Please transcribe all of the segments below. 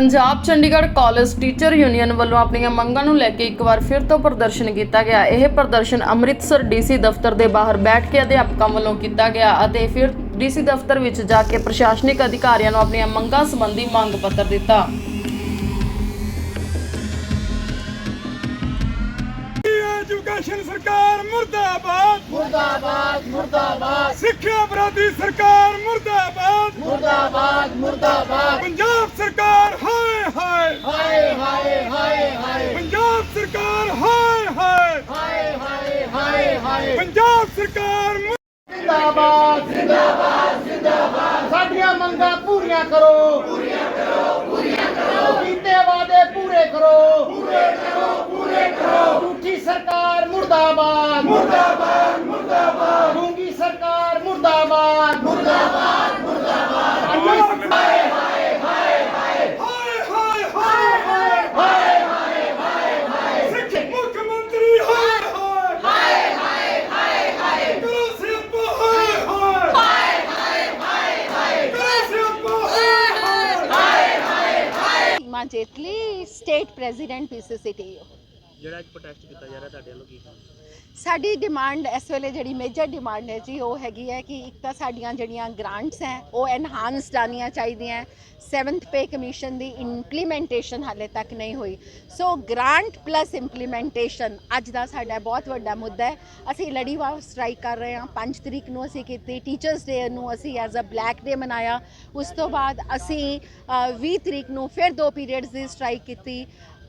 Punjab Chandigarh college teacher union ਵੱਲੋਂ ਆਪਣੀਆਂ ਮੰਗਾਂ ਨੂੰ ਲੈ ਕੇ ਇੱਕ ਵਾਰ ਫਿਰ ਤੋਂ ਪ੍ਰਦਰਸ਼ਨ ਕੀਤਾ ਗਿਆ। ਇਹ ਪ੍ਰਦਰਸ਼ਨ ਅੰਮ੍ਰਿਤਸਰ ਡੀਸੀ ਦਫ਼ਤਰ ਦੇ ਬਾਹਰ ਬੈਠ ਕੇ ਅਧਿਆਪਕਾਂ ਵੱਲੋਂ ਕੀਤਾ ਗਿਆ ਅਤੇ ਫਿਰ ਡੀਸੀ ਦਫ਼ਤਰ ਵਿੱਚ ਜਾ ਕੇ ਪ੍ਰਸ਼ਾਸਨਿਕ ਅਧਿਕਾਰੀਆਂ ਨੂੰ ਆਪਣੀਆਂ ਮੰਗਾਂ ਸੰਬੰਧੀ ਮੰਗ ਪੱਤਰ ਦਿੱਤਾ। ਐਜੂਕੇਸ਼ਨ ਸਰਕਾਰ ਮੁਰਦਾਬਾਦ ਮੁਰਦਾਬਾਦ ਮੁਰਦਾਬਾਦ ਸਿੱਖਿਆ ਵਿਰੋਧੀ ਸਰਕਾਰ ਮੁਰਦਾਬਾਦ ਮੁਰਦਾਬਾਦ ਮੁਰਦਾਬਾਦ ਪੰਜਾਬ ਸਰਕਾਰ ਹਾਏ ਹਾਏ ਹਾਏ ਹਾਏ ਹਾਏ ਹਾਏ ਪੰਜਾਬ ਸਰਕਾਰ ਹਾਏ ਹਾਏ ਹਾਏ ਹਾਏ ਹਾਏ ਹਾਏ ਪੰਜਾਬ ਸਰਕਾਰ ਮੁਰ- ਜਿੰਦਾਬਾਦ ਜਿੰਦਾਬਾਦ ਜਿੰਦਾਬਾਦ ਸਾਡੀਆਂ ਮੰਗਾਂ ਪੂਰੀਆਂ ਕਰੋ ਪੂਰੀਆਂ ਕਰੋ ਪੂਰੀਆਂ ਕਰੋ ਕੀਤੇ ਵਾਅਦੇ ਪੂਰੇ ਕਰੋ ਪੂਰੇ ਕਰੋ ਪੂਰੇ ਕਰੋ ਝੂਠੀ ਸਰਕਾਰ ਮੁਰਦਾਬਾਦ ਮੁਰਦਾਬਾਦ ਮੁਰਦਾਬਾਦ ਗੂੰਗੀ ਸਰਕਾਰ ਮੁਰਦਾਬਾਦ ਮੁਰਦਾਬਾਦ ਮੁਰਦਾਬਾਦ ਹਾਏ ਹਾਏ ਹਾਏ ਹਾਏ ਹਾਏ ਹਾਏ ਸਿੱਖ ਮੁੱਖ ਮੰਤਰੀ ਹਾਏ ਹਾਏ ਹਾਏ ਹਾਏ ਹਾਏ ਕਰੋ ਜਿਹੜਾ ਅੱਜ ਪ੍ਰੋਟੈਸਟ ਕੀਤਾ ਜਾ ਰਿਹਾ ਤੁਹਾਡੇ ਵੱਲੋਂ ਕੀ ਸਾਡੀ ਡਿਮਾਂਡ ਇਸ ਵੇਲੇ ਜਿਹੜੀ ਮੇਜਰ ਡਿਮਾਂਡ ਹੈ ਜੀ ਉਹ ਹੈਗੀ ਹੈ ਕਿ ਇੱਕ ਤਾਂ ਸਾਡੀਆਂ ਜਿਹੜੀਆਂ ਗ੍ਰਾਂਟਸ ਹੈ ਉਹ ਐਨਹਾਂਸਡ ਆਉਣੀਆਂ ਚਾਹੀਦੀਆਂ 7th ਪੇ ਕਮਿਸ਼ਨ ਦੀ ਇੰਪਲੀਮੈਂਟੇਸ਼ਨ ਹਾਲੇ ਤੱਕ ਨਹੀਂ ਹੋਈ। ਸੋ ਗ੍ਰਾਂਟ ਪਲੱਸ ਇੰਪਲੀਮੈਂਟੇਸ਼ਨ ਅੱਜ ਦਾ ਸਾਡਾ ਬਹੁਤ ਵੱਡਾ ਮੁੱਦਾ ਹੈ। ਅਸੀਂ ਲੜੀਵਾਰ ਸਟ੍ਰਾਈਕ ਕਰ ਰਹੇ ਹਾਂ। 5 ਤਰੀਕ ਨੂੰ ਅਸੀਂ ਕੀਤੀ ਟੀਚਰਸ ਡੇ ਨੂੰ ਅਸੀਂ ਐਜ਼ ਅ ਬਲੈਕ ਡੇ ਮਨਾਇਆ। ਉਸ ਤੋਂ ਬਾਅਦ ਅਸੀਂ ਅ, 20 ਤਰੀਕ ਨੂੰ ਫਿਰ ਦੋ ਪੀਰੀਅਡਸ ਦੀ ਸਟ੍ਰਾਈਕ ਕੀਤੀ।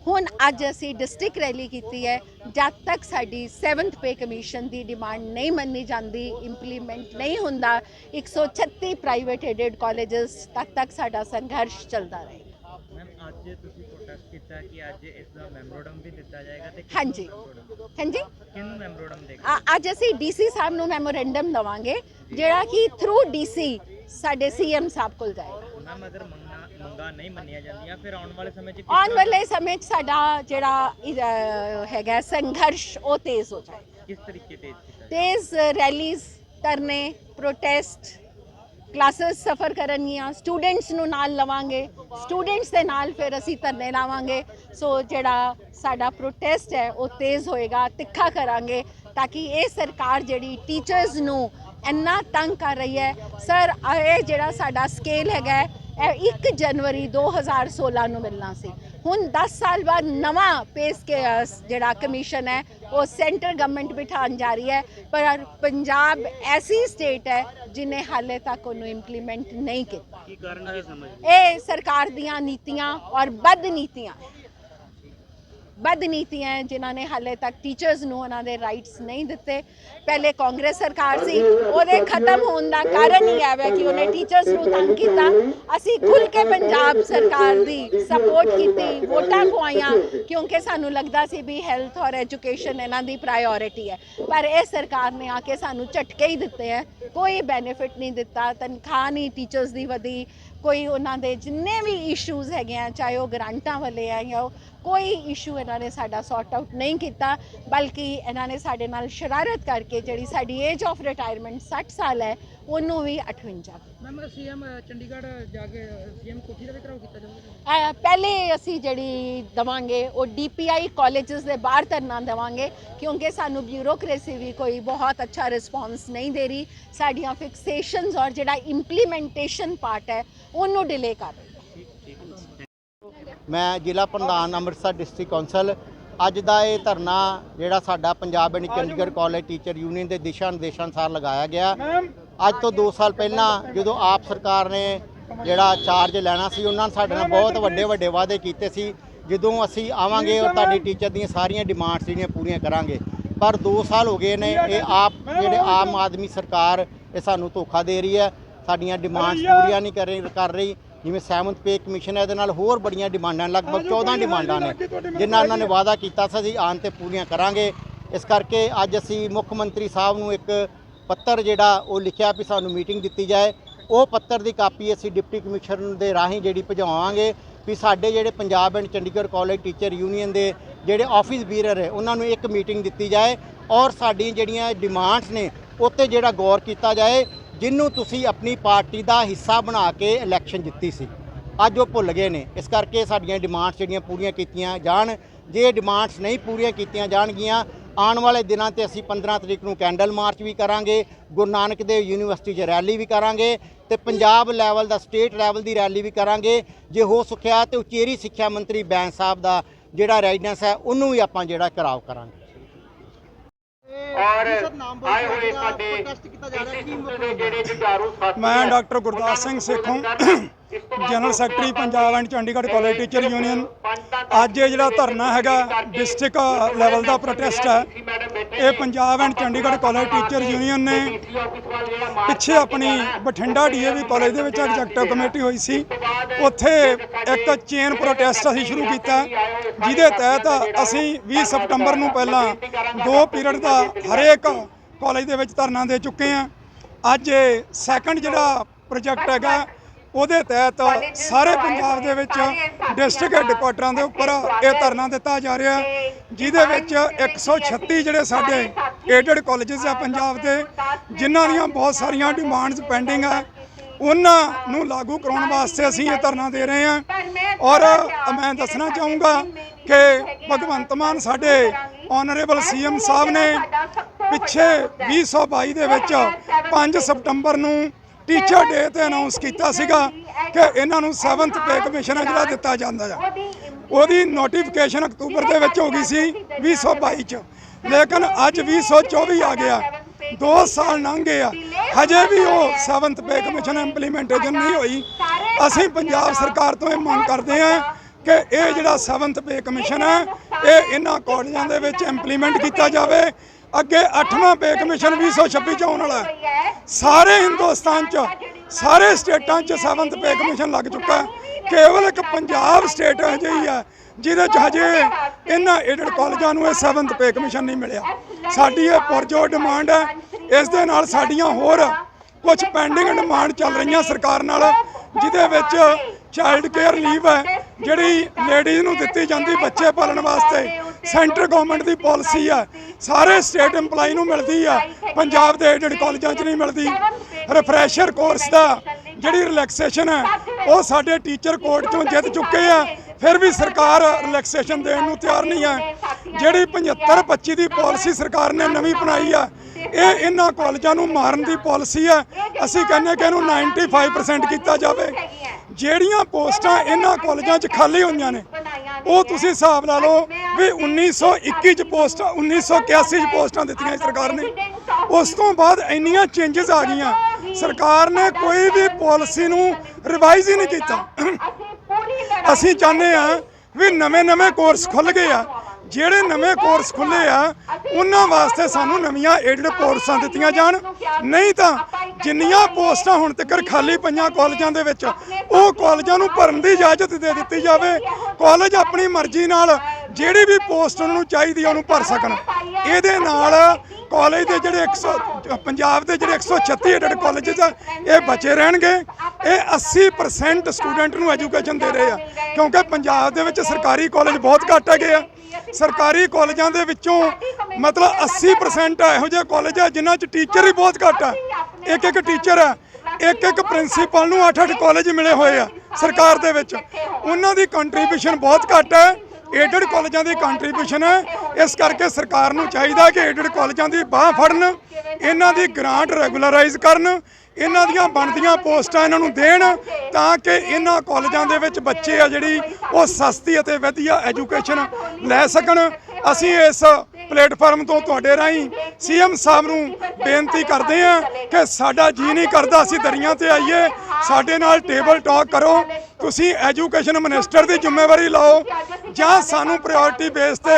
ਹੁਣ ਅੱਜ ਅਸੀਂ ਡਿਸਟ੍ਰਿਕਟ ਰੈਲੀ ਕੀਤੀ ਹੈ ਜਦ ਤੱਕ ਸਾਡੀ 7th ਪੇ ਕਮਿਸ਼ਨ ਦੀ ਡਿਮਾਂਡ ਨਹੀਂ ਮੰਨੀ ਜਾਂਦੀ ਇੰਪਲੀਮੈਂਟ ਨਹੀਂ ਹੁੰਦਾ 136 ਪ੍ਰਾਈਵੇਟ ਐਡਡ ਕਾਲਜਸ ਤੱਕ ਤੱਕ ਸਾਡਾ ਸੰਘਰਸ਼ ਚੱਲਦਾ ਮੈਮ ਅੱਜ ਤੁਸੀਂ ਪ੍ਰੋਟੈਸਟ ਕੀਤਾ ਕਿ ਅੱਜ ਇਸ ਦਾ ਮੈਮੋਰੰਡਮ ਵੀ ਦਿੱਤਾ ਜਾਏਗਾ ਤੇ ਕਿਹਨੂੰ ਹਾਂਜੀ। memorandum? ਹਾਂਜੀ ਕਿਹਨੂੰ ਮੈਮੋਰੰਡਮ ਦੇਗਾ ਅ- ਅੱਜ ਅਸੀਂ ਡੀਸੀ ਸਾਹਿਬ ਨੂੰ ਮੈਮੋਰੈਂਡਮ ਦਵਾਂਗੇ ਜਿਹੜਾ ਕਿ ਥਰੂ ਡੀਸੀ ਸਾਡੇ ਸੀਐਮ ਸਾਹਿਬ ਕੋਲ ਜਾਏਗਾ ਮੈਮ ਅਗਰ ਮੰਗਾਂ ਨਹੀਂ ਮੰਨੀਆਂ ਜਾਂਦੀਆਂ ਫਿਰ ਆਉਣ ਵਾਲੇ ਸਮੇਂ 'ਚ ਆਉਣ ਵਾਲੇ ਸਮੇਂ 'ਚ ਸਾਡਾ ਜਿਹੜਾ ਹੈਗਾ ਸੰਘਰਸ਼ ਉਹ ਤੇਜ਼ ਹੋ ਜਾਏਗਾ ਕਿਸ ਤਰੀਕੇ ਤੇਜ਼ ਕੀਤਾ? ਤੇਜ਼ ਰੈਲੀਜ਼ ਕਰਨੇ ਪ੍ਰੋਟੈਸਟ ਕਲਾਸਸ ਸਫਰ ਕਰਨਗੀਆਂ ਸਟੂਡੈਂਟਸ ਨੂੰ ਨਾਲ ਲਵਾਂਗੇ। ਸਟੂਡੈਂਟਸ ਦੇ ਨਾਲ ਫਿਰ ਅਸੀਂ ਧਰਨੇ ਲਾਵਾਂਗੇ। ਸੋ ਜਿਹੜਾ ਸਾਡਾ ਪ੍ਰੋਟੈਸਟ ਹੈ ਉਹ ਤੇਜ਼ ਹੋਏਗਾ ਤਿੱਖਾ ਕਰਾਂਗੇ ਤਾਂ ਕਿ ਇਹ ਸਰਕਾਰ ਜਿਹੜੀ ਟੀਚਰਸ ਨੂੰ ਇੰਨਾ ਤੰਗ ਕਰ ਰਹੀ ਹੈ। ਸਰ ਇਹ ਜਿਹੜਾ ਸਾਡਾ ਸਕੇਲ ਹੈਗਾ ਇਹ 1 ਜਨਵਰੀ 2016 ਨੂੰ ਮਿਲਣਾ ਸੀ। ਹੁਣ 10 ਸਾਲ ਬਾਅਦ ਨਵਾਂ ਪੇਸ ਕੇ ਜਿਹੜਾ ਕਮਿਸ਼ਨ ਹੈ ਉਹ ਸੈਂਟਰ ਗਵਰਨਮੈਂਟ ਬਿਠਾਉਣ ਜਾ ਰਹੀ ਹੈ। ਪਰ ਪੰਜਾਬ ਐਸੀ ਸਟੇਟ ਹੈ ਜਿਨੇ ਹਾਲੇ ਤੱਕ ਉਹਨੂੰ ਇੰਪਲੀਮੈਂਟ ਨਹੀਂ ਕੀਤਾ। ਕੀ ਕਾਰਨ ਕੀ ਸਮਝ ਇਹ ਸਰਕਾਰ ਦੀਆਂ ਨੀਤੀਆਂ ਔਰ ਬਦ ਨੀਤੀਆਂ ਬਦ ਨੀਤੀਆਂ ਹੈ ਜਿਨ੍ਹਾਂ ਨੇ ਹਾਲੇ ਤੱਕ ਟੀਚਰਸ ਨੂੰ ਉਹਨਾਂ ਦੇ ਰਾਈਟਸ ਨਹੀਂ ਦਿੱਤੇ। ਪਹਿਲੇ ਕਾਂਗਰਸ ਸਰਕਾਰ ਸੀ, ਉਹਦੇ ਖਤਮ ਹੋਣ ਦਾ ਕਾਰਨ ਹੀ ਹੈ ਕਿ ਉਹਨੇ ਟੀਚਰਸ ਨੂੰ ਤੰਗ ਕੀਤਾ। ਅਸੀਂ ਖੁੱਲ ਕੇ ਪੰਜਾਬ ਸਰਕਾਰ ਦੀ ਸਪੋਰਟ ਕੀਤੀ, ਵੋਟਾਂ ਪਵਾਈਆਂ ਕਿਉਂਕਿ ਸਾਨੂੰ ਲੱਗਦਾ ਸੀ ਵੀ ਹੈਲਥ ਔਰ ਐਜੂਕੇਸ਼ਨ ਇਹਨਾਂ ਦੀ ਪ੍ਰਾਇੋਰਿਟੀ ਹੈ। ਪਰ ਇਹ ਸਰਕਾਰ ਨੇ ਆ ਕੇ ਸਾਨੂੰ ਝਟਕੇ ਹੀ ਦਿੱਤੇ ਹੈ। ਕੋਈ ਬੈਨੀਫਿਟ ਨਹੀਂ ਦਿੱਤਾ, ਤਨਖਾਹ ਨਹੀਂ ਟੀਚਰਸ ਦੀ ਵਧੀ ਕੋਈ ਉਹਨਾਂ ਦੇ ਜਿੰਨੇ ਵੀ ਇਸ਼ੂਜ਼ ਹੈਗੇ ਆ, ਚਾਹੇ ਉਹ ਗ੍ਰਾਂਟਾਂ ਵਾਲੇ ਆ ਜਾਂ ਉਹ ਕੋਈ ਇਸ਼ੂ ਇਹਨਾਂ ਨੇ ਸਾਡਾ ਸੌਰਟ ਆਊਟ ਨਹੀਂ ਕੀਤਾ, ਬਲਕਿ ਇਹਨਾਂ ਨੇ ਸਾਡੇ ਨਾਲ ਸ਼ਰਾਰਤ ਕਰਕੇ ਜਿਹੜੀ ਸਾਡੀ ਏਜ ਆਫ ਰਿਟਾਇਰਮੈਂਟ 60 ਸਾਲ ਹੈ ਉਹਨੂੰ ਵੀ 58 ਮੈਮ ਸੀਐਮ ਚੰਡੀਗੜ੍ਹ ਜਾ ਕੇ ਸੀਐਮ ਕੋਠੀ ਦਾ ਵੀ ਘਰਾਓ ਕੀਤਾ ਜਾਊਗਾ ਅਹ ਪਹਿਲੇ ਅਸੀਂ ਜਿਹੜੀ ਦਵਾਂਗੇ ਉਹ ਡੀਪੀਆਈ ਕਾਲਜਸ ਦੇ ਬਾਹਰ ਧਰਨਾ ਦੇਵਾਂਗੇ ਕਿਉਂਕਿ ਸਾਨੂੰ ਬਿਊਰੋਕ੍ਰੇਸੀ ਵੀ ਕੋਈ ਬਹੁਤ ਅੱਛਾ ਰਿਸਪੌਂਸ ਨਹੀਂ ਦੇ ਰਹੀ। ਸਾਡੀਆਂ ਫਿਕਸੇਸ਼ਨਸ ਔਰ ਜਿਹੜਾ ਇੰਪਲੀਮੈਂਟੇਸ਼ਨ ਪਾਰਟ ਹੈ ਉਹਨੂੰ ਡਿਲੇ ਕਰ ਰਹੀ ਹੈ। ਮੈਂ ਜ਼ਿਲ੍ਹਾ ਪ੍ਰਧਾਨ ਅੰਮ੍ਰਿਤਸਰ ਡਿਸਟ੍ਰਿਕਟ ਕੌਂਸਲ। ਅੱਜ ਦਾ ਇਹ ਧਰਨਾ ਜਿਹੜਾ ਸਾਡਾ Punjab and Chandigarh college teacher union ਦੇ ਦਿਸ਼ਾ ਨਿਰਦੇਸ਼ਾਂ ਅਨੁਸਾਰ ਲਗਾਇਆ ਗਿਆ। ਅੱਜ ਤੋਂ 2 ਸਾਲ ਪਹਿਲਾਂ ਜਦੋਂ ਆਪ ਸਰਕਾਰ ਨੇ ਜਿਹੜਾ ਚਾਰਜ ਲੈਣਾ ਸੀ ਉਹਨਾਂ ਨੇ ਸਾਡੇ ਨਾਲ ਬਹੁਤ ਵੱਡੇ ਵੱਡੇ ਵਾਅਦੇ ਕੀਤੇ ਸੀ। ਜਦੋਂ ਅਸੀਂ ਆਵਾਂਗੇ ਔਰ ਤੁਹਾਡੀ ਟੀਚਰ ਦੀਆਂ ਸਾਰੀਆਂ ਡਿਮਾਂਡਸ ਜਿਹੜੀਆਂ ਪੂਰੀਆਂ ਕਰਾਂਗੇ। ਪਰ 2 ਸਾਲ ਹੋ ਗਏ ਨੇ ਇਹ ਆਪ ਜਿਹੜੇ ਆਮ ਆਦਮੀ ਸਰਕਾਰ ਇਹ ਸਾਨੂੰ ਧੋਖਾ ਦੇ ਰਹੀ ਹੈ। ਸਾਡੀਆਂ ਡਿਮਾਂਡਸ ਪੂਰੀਆਂ ਨਹੀਂ ਕਰ ਰਹੀ ਕਰ ਰਹੀ। ਜਿਵੇਂ ਸੈਵਨਥ ਪੇ ਕਮਿਸ਼ਨ ਹੈ ਇਹਦੇ ਨਾਲ ਹੋਰ ਬੜੀਆਂ ਡਿਮਾਂਡਾਂ ਲਗਭਗ 14 ਡਿਮਾਂਡਾਂ ਨੇ ਜਿਨ੍ਹਾਂ ਉਹਨਾਂ ਨੇ ਵਾਅਦਾ ਕੀਤਾ ਸੀ ਅਸੀਂ ਆਉਣ ਤੇ ਪੂਰੀਆਂ ਕਰਾਂਗੇ। ਇਸ ਕਰਕੇ ਅੱਜ ਅਸੀਂ ਮੁੱਖ ਮੰਤਰੀ ਸਾਹਿਬ ਨੂੰ ਇੱਕ ਪੱਤਰ ਜਿਹੜਾ ਉਹ ਲਿਖਿਆ ਵੀ ਸਾਨੂੰ ਮੀਟਿੰਗ ਦਿੱਤੀ ਜਾਏ, ਉਹ ਪੱਤਰ ਦੀ ਕਾਪੀ ਅਸੀਂ ਡਿਪਟੀ ਕਮਿਸ਼ਨਰ ਦੇ ਰਾਹੀਂ ਜਿਹੜੀ ਭਜਾਵਾਂਗੇ ਵੀ ਸਾਡੇ ਜਿਹੜੇ Punjab and Chandigarh college teacher union ਦੇ ਜਿਹੜੇ ਆਫਿਸ ਬੀਰਰ ਹੈ, ਉਹਨਾਂ ਨੂੰ ਇੱਕ ਮੀਟਿੰਗ ਦਿੱਤੀ ਜਾਏ ਔਰ ਸਾਡੀਆਂ ਜਿਹੜੀਆਂ ਡਿਮਾਂਡਸ ਨੇ, ਉੱਤੇ ਜਿਹੜਾ ਗੌਰ ਕੀਤਾ ਜਾਏ ਜਿਹਨੂੰ ਤੁਸੀਂ ਆਪਣੀ ਪਾਰਟੀ ਦਾ ਹਿੱਸਾ ਬਣਾ ਕੇ ਇਲੈਕਸ਼ਨ ਜਿੱਤੀ ਸੀ। ਅੱਜ ਉਹ ਭੁੱਲ ਗਏ ਨੇ। ਇਸ ਕਰਕੇ ਸਾਡੀਆਂ ਡਿਮਾਂਡਸ ਜਿਹੜੀਆਂ ਪੂਰੀਆਂ ਕੀਤੀਆਂ ਜਾਣ, ਜੇ ਡਿਮਾਂਡਸ ਨਹੀਂ ਪੂਰੀਆਂ ਕੀਤੀਆਂ ਜਾਣਗੀਆਂ ਆਉਣ ਵਾਲੇ ਦਿਨਾਂ ਤੇ ਅਸੀਂ 15 ਤਰੀਕ ਨੂੰ ਕੈਂਡਲ ਮਾਰਚ ਵੀ ਕਰਾਂਗੇ, ਗੁਰੂ ਨਾਨਕ ਦੇਵ ਯੂਨੀਵਰਸਿਟੀ 'ਚ ਰੈਲੀ ਵੀ ਕਰਾਂਗੇ ਤੇ ਪੰਜਾਬ ਲੈਵਲ ਦਾ ਸਟੇਟ ਲੈਵਲ ਦੀ ਰੈਲੀ ਵੀ ਕਰਾਂਗੇ। ਜੇ ਹੋ ਸਕਿਆ ਤੇ ਉਚੇਰੀ ਸਿੱਖਿਆ ਮੰਤਰੀ ਬੈਂਸ ਸਾਹਿਬ ਦਾ ਜਿਹੜਾ ਰੈਜ਼ੀਡੈਂਸ ਹੈ, ਉਹਨੂੰ ਵੀ ਆਪਾਂ ਜਿਹੜਾ ਕਰਾਵ ਕਰਾਂਗੇ। ਔਰ ਆਏ ਹੋਏ ਸਾਡੇ ਜਿਹੜੇ ਜੁਝਾਰੂ ਸਾਥੀ ਮੈਂ doctor Gurdas Singh Sekhon general secretary Punjab and Chandigarh college teacher union. ਅੱਜ ਇਹ ਜਿਹੜਾ ਧਰਨਾ ਹੈਗਾ ਡਿਸਟ੍ਰਿਕਟ ਲੈਵਲ ਦਾ ਪ੍ਰੋਟੈਸਟ ਹੈ। ਇਹ Punjab and Chandigarh college teacher union ਨੇ ਪਿੱਛੇ ਆਪਣੀ ਬਠਿੰਡਾ ਡੀਏਵੀ ਕਾਲਜ ਦੇ ਵਿੱਚ ਐਗਜ਼ੈਕਟਿਵ ਕਮੇਟੀ ਹੋਈ ਸੀ। ਉੱਥੇ ਇੱਕ ਚੇਨ ਪ੍ਰੋਟੈਸਟ ਅਸੀਂ ਸ਼ੁਰੂ ਕੀਤਾ। ਜਿਹਦੇ ਤਹਿਤ ਅਸੀਂ 20 ਸਤੰਬਰ ਨੂੰ ਪਹਿਲਾਂ ਦੋ ਪੀਰੀਅਡ ਦਾ ਹਰੇਕ ਕਾਲਜ ਦੇ ਵਿੱਚ ਧਰਨਾ ਦੇ ਚੁੱਕੇ ਹਾਂ। ਅੱਜ ਇਹ ਸੈਕੰਡ ਜਿਹੜਾ ਪ੍ਰੋਜੈਕਟ ਹੈਗਾ ਉਹਦੇ ਤਹਿਤ ਸਾਰੇ ਪੰਜਾਬ ਦੇ ਵਿੱਚ ਡਿਸਟ੍ਰਿਕਟ ਹੈੱਡਕੁਆਟਰਾਂ ਦੇ ਉੱਪਰ ਇਹ ਧਰਨਾ ਦਿੱਤਾ ਜਾ ਰਿਹਾ ਜਿਹਦੇ ਵਿੱਚ 136 ਜਿਹੜੇ ਸਾਡੇ ਏਡਡ ਕਾਲਜਸ ਆ ਪੰਜਾਬ ਦੇ ਜਿਨ੍ਹਾਂ ਦੀਆਂ ਬਹੁਤ ਸਾਰੀਆਂ ਡਿਮਾਂਡਸ ਪੈਂਡਿੰਗ ਆ ਉਹਨਾਂ ਨੂੰ ਲਾਗੂ ਕਰਾਉਣ ਵਾਸਤੇ ਅਸੀਂ ਇਹ ਧਰਨਾ ਦੇ ਰਹੇ ਹਾਂ। ਔਰ ਮੈਂ ਦੱਸਣਾ ਚਾਹੂੰਗਾ ਕਿ ਭਗਵੰਤ ਮਾਨ ਸਾਡੇ ਆਨਰੇਬਲ ਸੀਐਮ ਸਾਹਿਬ ਨੇ ਪਿੱਛੇ 2022 ਦੇ ਵਿੱਚ 5 ਸਤੰਬਰ ਨੂੰ ਟੀਚਰ ਡੇ ਤੇ ਅਨਾਉਂਸ ਕੀਤਾ ਸੀਗਾ ਕਿ ਇਹਨਾਂ ਨੂੰ 7th ਪੇ ਕਮਿਸ਼ਨ ਹੈ ਜਿਹੜਾ ਦਿੱਤਾ ਜਾਂਦਾ ਆ ਉਹਦੀ ਨੋਟੀਫਿਕੇਸ਼ਨ ਅਕਤੂਬਰ ਦੇ ਵਿੱਚ ਹੋ ਗਈ ਸੀ 2022 ਚ। ਲੇਕਿਨ ਅੱਜ 2024 ਆ ਗਿਆ। 2 ਸਾਲ ਲੰਘ ਗਏ ਆ। ਹਜੇ ਵੀ ਉਹ 7th ਪੇ ਕਮਿਸ਼ਨ ਇੰਪਲੀਮੈਂਟੇਸ਼ਨ ਨਹੀਂ ਹੋਈ। ਅਸੀਂ ਪੰਜਾਬ ਸਰਕਾਰ ਤੋਂ ਇਹ ਮੰਗ ਕਰਦੇ ਹਾਂ ਕਿ ਇਹ ਜਿਹੜਾ 7th ਪੇ ਕਮਿਸ਼ਨ ਹੈ, ਇਹ ਇਹਨਾਂ ਕਾਲਜਾਂ ਦੇ ਵਿੱਚ ਇੰਪਲੀਮੈਂਟ ਕੀਤਾ ਜਾਵੇ। ਅੱਗੇ 8ਵਾਂ ਪੇ ਕਮਿਸ਼ਨ 2026 ਚ ਆਉਣ ਵਾਲਾ ਹੈ। ਸਾਰੇ ਹਿੰਦੁਸਤਾਨ ਚ, ਸਾਰੇ ਸਟੇਟਾਂ ਚ 7th ਪੇ ਕਮਿਸ਼ਨ ਲੱਗ ਚੁੱਕਾ ਕੇਵਲ ਇੱਕ ਪੰਜਾਬ ਸਟੇਟ ਅਜਿਹੀ ਹੈ, ਜਿਹਦੇ ਚ ਹਜੇ ਇਹਨਾਂ ਏਡਡ ਕਾਲਜਾਂ ਨੂੰ ਇਹ 7th ਪੇ ਕਮਿਸ਼ਨ ਨਹੀਂ ਮਿਲਿਆ। ਸਾਡੀ ਇਹ ਪੁਰਜੋ ਡਿਮਾਂਡ ਹੈ, ਇਸ ਦੇ ਨਾਲ ਸਾਡੀਆਂ ਹੋਰ ਕੁਝ ਪੈਂਡਿੰਗ ਡਿਮਾਂਡ ਚੱਲ ਰਹੀਆਂ ਸਰਕਾਰ ਨਾਲ, ਜਿਹਦੇ ਵਿੱਚ ਚਾਈਲਡ ਕੇਅਰ ਲੀਵ ਹੈ, ਜਿਹੜੀ ਲੇਡੀਜ਼ ਨੂੰ ਦਿੱਤੀ ਜਾਂਦੀ ਬੱਚੇ ਪਾਲਣ ਵਾਸਤੇ। ਸੈਂਟਰ ਗਵਰਨਮੈਂਟ ਦੀ ਪਾਲਿਸੀ ਆ। ਸਾਰੇ ਸਟੇਟ EMPLOYE ਨੂੰ ਮਿਲਦੀ ਆ। ਪੰਜਾਬ ਦੇ ਏਡਡ ਕਾਲਜਾਂ 'ਚ ਨਹੀਂ ਮਿਲਦੀ। ਰਿਫਰੈਸ਼ਰ ਕੋਰਸ ਦਾ ਜਿਹੜੀ ਰਿਲੈਕਸੇਸ਼ਨ ਹੈ ਉਹ ਸਾਡੇ ਟੀਚਰ ਕੋਰਟ 'ਚੋਂ ਜਿੱਤ ਚੁੱਕੇ ਆ। ਫਿਰ ਵੀ ਸਰਕਾਰ ਰਿਲੈਕਸੇਸ਼ਨ ਦੇਣ ਨੂੰ ਤਿਆਰ ਨਹੀਂ ਹੈ ਜਿਹੜੀ 75 25 ਦੀ ਪਾਲਿਸੀ ਸਰਕਾਰ ਨੇ ਨਵੀਂ ਬਣਾਈ ਆ, ਇਹ ਇਹਨਾਂ ਕਾਲਜਾਂ ਨੂੰ ਮਾਰਨ ਦੀ ਪਾਲਿਸੀ ਆ। ਅਸੀਂ ਕਹਿੰਦੇ ਕਿ ਇਹਨੂੰ 95% ਕੀਤਾ ਜਾਵੇ। ਜਿਹੜੀਆਂ ਪੋਸਟਾਂ ਇਹਨਾਂ ਕਾਲਜਾਂ 'ਚ ਖਾਲੀ ਹੁੰਦੀਆਂ ਨੇ, ਉਹ ਤੁਸੀਂ ਹਿਸਾਬ ਲਾ ਲਓ ਵੀ 1921 ਚ ਪੋਸਟਾਂ 1981 ਚ ਪੋਸਟਾਂ ਦਿੱਤੀਆਂ ਸਰਕਾਰ ਨੇ। ਉਸ ਤੋਂ ਬਾਅਦ ਇੰਨੀਆਂ ਚੇਂਜਸ ਆ ਗਈਆਂ। ਸਰਕਾਰ ਨੇ ਕੋਈ ਵੀ ਪਾਲਿਸੀ ਨੂੰ ਰਿਵਾਈਜ਼ ਹੀ ਨਹੀਂ ਕੀਤਾ। ਅਸੀਂ ਚਾਹੁੰਦੇ ਆ ਵੀ ਨਵੇਂ-ਨਵੇਂ ਕੋਰਸ ਖੁੱਲ ਗਏ ਆ। ਜਿਹੜੇ ਨਵੇਂ ਕੋਰਸ ਖੁੱਲੇ ਆ, ਉਹਨਾਂ ਵਾਸਤੇ ਸਾਨੂੰ ਨਵੀਆਂ ਏਡਡ ਕੋਰਸਾਂ ਦਿੱਤੀਆਂ ਜਾਣ। ਨਹੀਂ ਤਾਂ ਜਿੰਨੀਆਂ ਪੋਸਟਾਂ ਹੁਣ ਤੱਕ ਖਾਲੀ ਪਈਆਂ ਕਾਲਜਾਂ ਦੇ ਵਿੱਚ, ਉਹ ਕਾਲਜਾਂ ਨੂੰ ਭਰਨ ਦੀ ਇਜਾਜ਼ਤ ਦੇ ਦਿੱਤੀ ਜਾਵੇ। ਕਾਲਜ ਆਪਣੀ ਮਰਜ਼ੀ ਨਾਲ ਜਿਹੜੀ ਵੀ ਪੋਸਟ ਉਹਨਾਂ ਨੂੰ ਚਾਹੀਦੀ ਆ, ਉਹਨੂੰ ਭਰ ਸਕਣ। ਇਹਦੇ ਨਾਲ ਕਾਲਜ ਦੇ ਜਿਹੜੇ 100 ਪੰਜਾਬ ਦੇ ਜਿਹੜੇ 136 ਏਡਡ ਕਾਲਜਸ ਆ, ਇਹ ਬਚੇ ਰਹਿਣਗੇ। ਇਹ 80% ਸਟੂਡੈਂਟ ਨੂੰ ਐਜੂਕੇਸ਼ਨ ਦੇ ਰਹੇ ਆ। ਕਿਉਂਕਿ ਪੰਜਾਬ ਦੇ ਵਿੱਚ ਸਰਕਾਰੀ ਕਾਲਜ ਬਹੁਤ ਘੱਟ ਹੈਗੇ ਆ। ਸਰਕਾਰੀ ਕਾਲਜਾਂ ਦੇ ਵਿੱਚੋਂ ਮਤਲਬ 80% ਇਹੋ ਜਿਹੇ ਕਾਲਜ ਆ ਜਿਨ੍ਹਾਂ 'ਚ ਟੀਚਰ ਹੀ ਬਹੁਤ ਘੱਟ ਆ। ਇੱਕ ਇੱਕ ਟੀਚਰ ਆ। ਇੱਕ ਇੱਕ ਪ੍ਰਿੰਸੀਪਲ ਨੂੰ 8-8 ਕਾਲਜ ਮਿਲੇ ਹੋਏ ਆ ਸਰਕਾਰ ਦੇ ਵਿੱਚ। ਉਹਨਾਂ ਦੀ ਕੰਟਰੀਬਿਊਸ਼ਨ ਬਹੁਤ ਘੱਟ ਹੈ। ਏਡਡ ਕਾਲਜਾਂ ਦੀ ਕੰਟਰੀਬਿਊਸ਼ਨ ਹੈ। ਇਸ ਕਰਕੇ ਸਰਕਾਰ ਨੂੰ ਚਾਹੀਦਾ ਕਿ ਏਡਡ ਕਾਲਜਾਂ ਦੀ ਬਾਹ ਫੜਨ, ਇਹਨਾਂ ਦੀ ਗ੍ਰਾਂਟ ਰੈਗੂਲਰਾਈਜ਼ ਕਰਨ, ਇਹਨਾਂ ਦੀਆਂ ਬਣਦੀਆਂ ਪੋਸਟਾਂ ਇਹਨਾਂ ਨੂੰ ਦੇਣ, ਤਾਂ ਕਿ ਇਹਨਾਂ ਕਾਲਜਾਂ ਦੇ ਵਿੱਚ ਬੱਚੇ ਆ ਜਿਹੜੀ ਉਹ ਸਸਤੀ ਅਤੇ ਵਧੀਆ ਐਜੂਕੇਸ਼ਨ ਲੈ ਸਕਣ। ਅਸੀਂ ਇਸ ਪਲੇਟਫਾਰਮ ਤੋਂ ਤੁਹਾਡੇ ਰਾਹੀਂ ਸੀਐਮ ਸਾਹਿਬ ਨੂੰ ਬੇਨਤੀ ਕਰਦੇ ਹਾਂ ਕਿ ਸਾਡਾ ਜੀ ਨਹੀਂ ਕਰਦਾ, ਅਸੀਂ ਦਰੀਆਂ ਤੇ ਆਈਏ, ਸਾਡੇ ਨਾਲ ਟੇਬਲ ਟਾਕ ਕਰੋ ਤੁਸੀਂ ਐਜੂਕੇਸ਼ਨ ਮਿਨਿਸਟਰ ਦੀ ਜ਼ਿੰਮੇਵਾਰੀ ਲਓ ਜਾਂ ਸਾਨੂੰ ਪ੍ਰਾਇੋਰਟੀ ਬੇਸ ਤੇ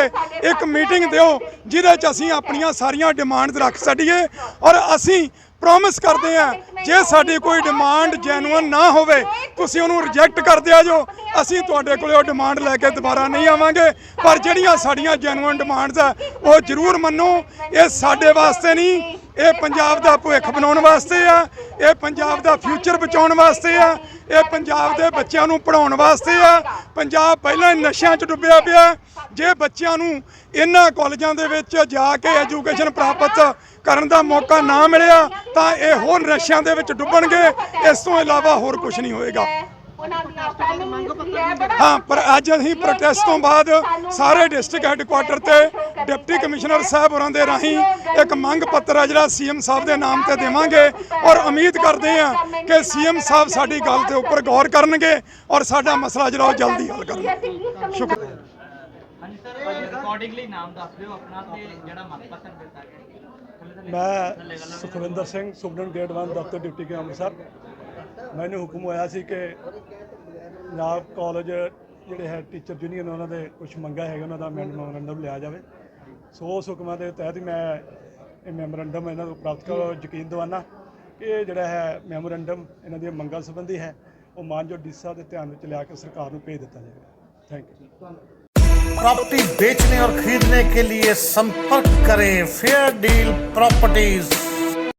ਇੱਕ ਮੀਟਿੰਗ ਦਿਓ ਜਿਹਦੇ 'ਚ ਅਸੀਂ ਆਪਣੀਆਂ ਸਾਰੀਆਂ ਡਿਮਾਂਡਸ ਰੱਖ ਸਕੀਏ ਔਰ ਅਸੀਂ ਪ੍ਰੋਮਿਸ ਕਰਦੇ ਆ ਜੇ ਸਾਡੀ ਕੋਈ ਡਿਮਾਂਡ ਜੈਨੂਅਨ ਨਾ ਹੋਵੇ, ਤੁਸੀਂ ਉਹਨੂੰ ਰਿਜੈਕਟ ਕਰ ਦਿਆ ਜੋ। ਅਸੀਂ ਤੁਹਾਡੇ ਕੋਲੇ ਉਹ ਡਿਮਾਂਡ ਲੈ ਕੇ ਦੁਬਾਰਾ ਨਹੀਂ ਆਵਾਂਗੇ, ਪਰ ਜਿਹੜੀਆਂ ਸਾਡੀਆਂ ਜੈਨੂਅਨ ਡਿਮਾਂਡਸ ਆ, ਉਹ ਜ਼ਰੂਰ ਮੰਨੋ। ਇਹ ਸਾਡੇ ਵਾਸਤੇ ਨਹੀਂ ਇਹ ਪੰਜਾਬ ਦਾ ਭਵਿੱਖ ਬਣਾਉਣ ਵਾਸਤੇ ਆ, ਇਹ ਪੰਜਾਬ ਦਾ ਫਿਊਚਰ ਬਚਾਉਣ ਵਾਸਤੇ ਆ, ਇਹ ਪੰਜਾਬ ਦੇ ਬੱਚਿਆਂ ਨੂੰ ਪੜਾਉਣ ਵਾਸਤੇ ਆ। ਪੰਜਾਬ ਪਹਿਲਾਂ ਨਸ਼ਿਆਂ 'ਚ ਡੁੱਬਿਆ ਪਿਆ। ਜੇ ਬੱਚਿਆਂ ਨੂੰ ਇਹਨਾਂ ਕਾਲਜਾਂ ਦੇ ਵਿੱਚ ਜਾ ਕੇ ਐਜੂਕੇਸ਼ਨ ਪ੍ਰਾਪਤ ਕਰਨ ਦਾ ਮੌਕਾ ਨਾ ਮਿਲਿਆ, ਤਾਂ ਇਹ ਹੋਰ ਨਸ਼ਿਆਂ ਦੇ ਵਿੱਚ ਡੁੱਬਣਗੇ। ਇਸ ਤੋਂ ਇਲਾਵਾ ਹੋਰ ਕੁਝ ਨਹੀਂ ਹੋਏਗਾ। ਹਾਂ ਪਰ ਅੱਜ ਅਸੀਂ ਪ੍ਰੋਟੈਸਟ ਤੋਂ ਬਾਅਦ ਸਾਰੇ ਡਿਸਟ੍ਰਿਕਟ ਹੈੱਡਕੁਆਟਰ ਤੇ ਡਿਪਟੀ ਕਮਿਸ਼ਨਰ ਸਾਹਿਬ ਹੋਰਾਂ ਦੇ ਰਾਹੀਂ ਇੱਕ ਮੰਗ ਪੱਤਰ ਆ ਜਿਹੜਾ ਸੀਐਮ ਸਾਹਿਬ ਦੇ ਨਾਮ ਤੇ ਦੇਵਾਂਗੇ ਔਰ ਉਮੀਦ ਕਰਦੇ ਹਾਂ ਕਿ ਸੀਐਮ ਸਾਹਿਬ ਸਾਡੀ ਗੱਲ ਦੇ ਉੱਪਰ ਗੌਰ ਕਰਨਗੇ ਔਰ ਸਾਡਾ ਮਸਲਾ ਜਿਹੜਾ ਉਹ ਜਲਦੀ ਹੱਲ ਕਰਨਗੇ। ਸ਼ੁਕਰੀਆ ਹਾਂਜੀ ਸਰ ਰਿਕਾਰਡਿੰਗਲੀ ਨਾਮ ਦੱਸ ਦਿਓ ਆਪਣਾ ਤੇ ਜਿਹੜਾ ਮੰਗ ਪੱਤਰ ਦਿੱਤਾ ਗਿਆ। ਮੈਂ ਸੁਖਵਿੰਦਰ ਸਿੰਘ ਸੁਪਰਡੈਂਟ ਗ੍ਰੇਡ 1 ਦਫ਼ਤਰ ਡਿਪਟੀ ਕੇ ਅੰਮ੍ਰਿਤਸਰ। ਮੈਨੂੰ ਹੁਕਮ ਹੋਇਆ ਸੀ ਕਿ ਪੰਜਾਬ ਕਾਲਜ ਜਿਹੜੇ ਹੈ ਟੀਚਰ ਯੂਨੀਅਨ ਉਹਨਾਂ ਦੇ ਕੁਝ ਮੰਗਾਂ ਹੈਗੇ ਉਹਨਾਂ ਦਾ ਮੈਮੋਰੰਡਮ ਲਿਆ ਜਾਵੇ ਸੋ ਉਸ ਹੁਕਮਾਂ ਦੇ ਤਹਿਤ ਹੀ ਮੈਂ ਇਹ ਮੈਮੋਰੰਡਮ ਇਹਨਾਂ ਨੂੰ ਪ੍ਰਾਪਤ ਕਰੋ ਯਕੀਨ ਦਿਵਾਨਾ ਕਿ ਇਹ ਜਿਹੜਾ ਹੈ ਮੈਮੋਰੰਡਮ ਇਹਨਾਂ ਦੀਆਂ ਮੰਗਾਂ ਸੰਬੰਧੀ ਹੈ ਉਹ ਮਾਨਯੋਗ ਡੀ ਸਾਹਿਬ ਦੇ ਧਿਆਨ ਵਿੱਚ ਲਿਆ ਕੇ ਸਰਕਾਰ ਨੂੰ ਭੇਜ ਦਿੱਤਾ ਜਾਵੇਗਾ ਥੈਂਕ ਯੂ प्रॉपर्टी बेचने और खरीदने के लिए संपर्क करें फेयर डील प्रॉपर्टीज